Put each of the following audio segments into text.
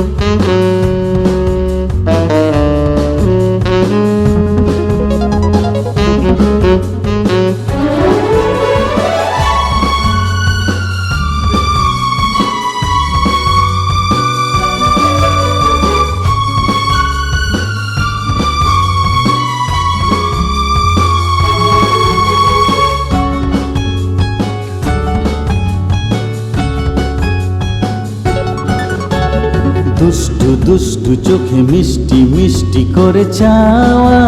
Mm-hmm. দুষ্টু দুষ্টু চোখে মিষ্টি মিষ্টি করে চাওয়া।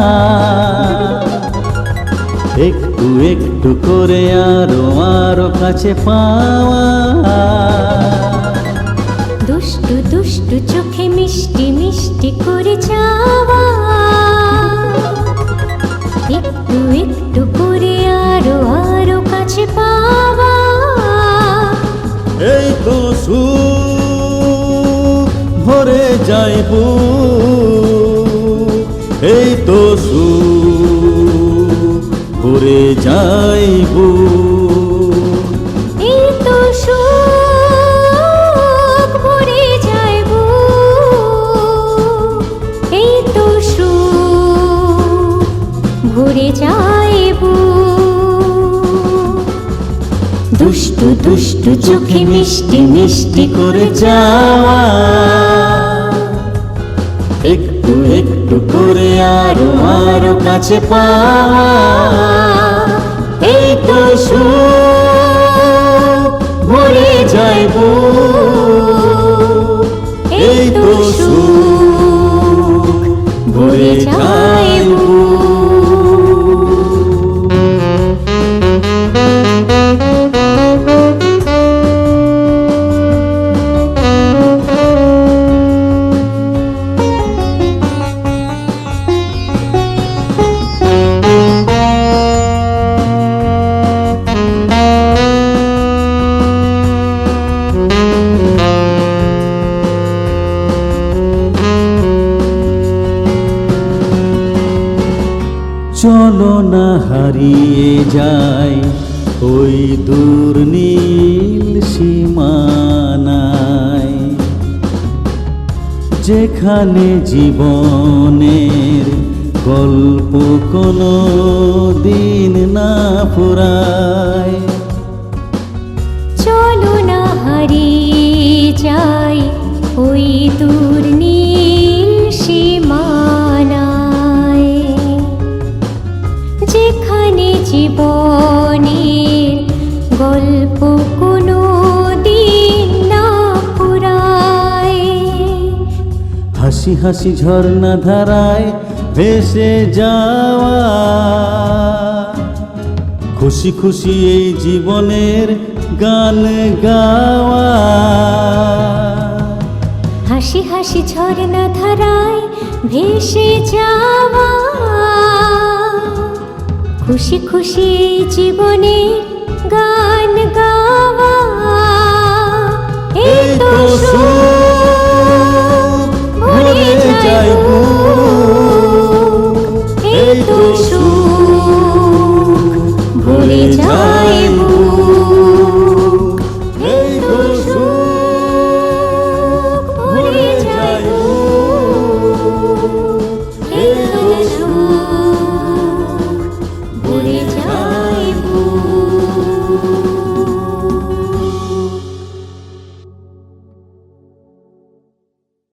একটু একটু করে আরও আরও কাছে পাওয়া। দুষ্টু দুষ্টু চোখে মিষ্টি মিষ্টি করে যাওয়া একটু একটু করে আরও আরও কাছে পাওয়া। যাইব, এই তো ভরে যাইব। এই তো সুখ ভরে যাইব, এই তো যাইব। দুষ্টু দুষ্টু চোখে মিষ্টি মিষ্টি করে যাওয়া। আরও আরও কাছে পাওয়া এই তো সুখ চলো না হারিয়ে যায় ওই দূর নীল সীমানায়। যেখানে জীবনের গল্প কোনো দিন না ফুরায়। চলো না হারিয়ে যাই ওই দূর নীল যেখানে জীবনের গল্প কোনো দিন না ফুরায়। হাসি হাসি ঝর্ণা ধারায় ভেসে যাওয়া। খুশি খুশি এই জীবনের গান গাওয়া। হাসি হাসি ঝর্ণা ধারায় ভেসে যাওয়া। খুশি খুশি জীবনে গান গাওয়া। এই তো ভুলে যাইব এই তো ভুলে ভরে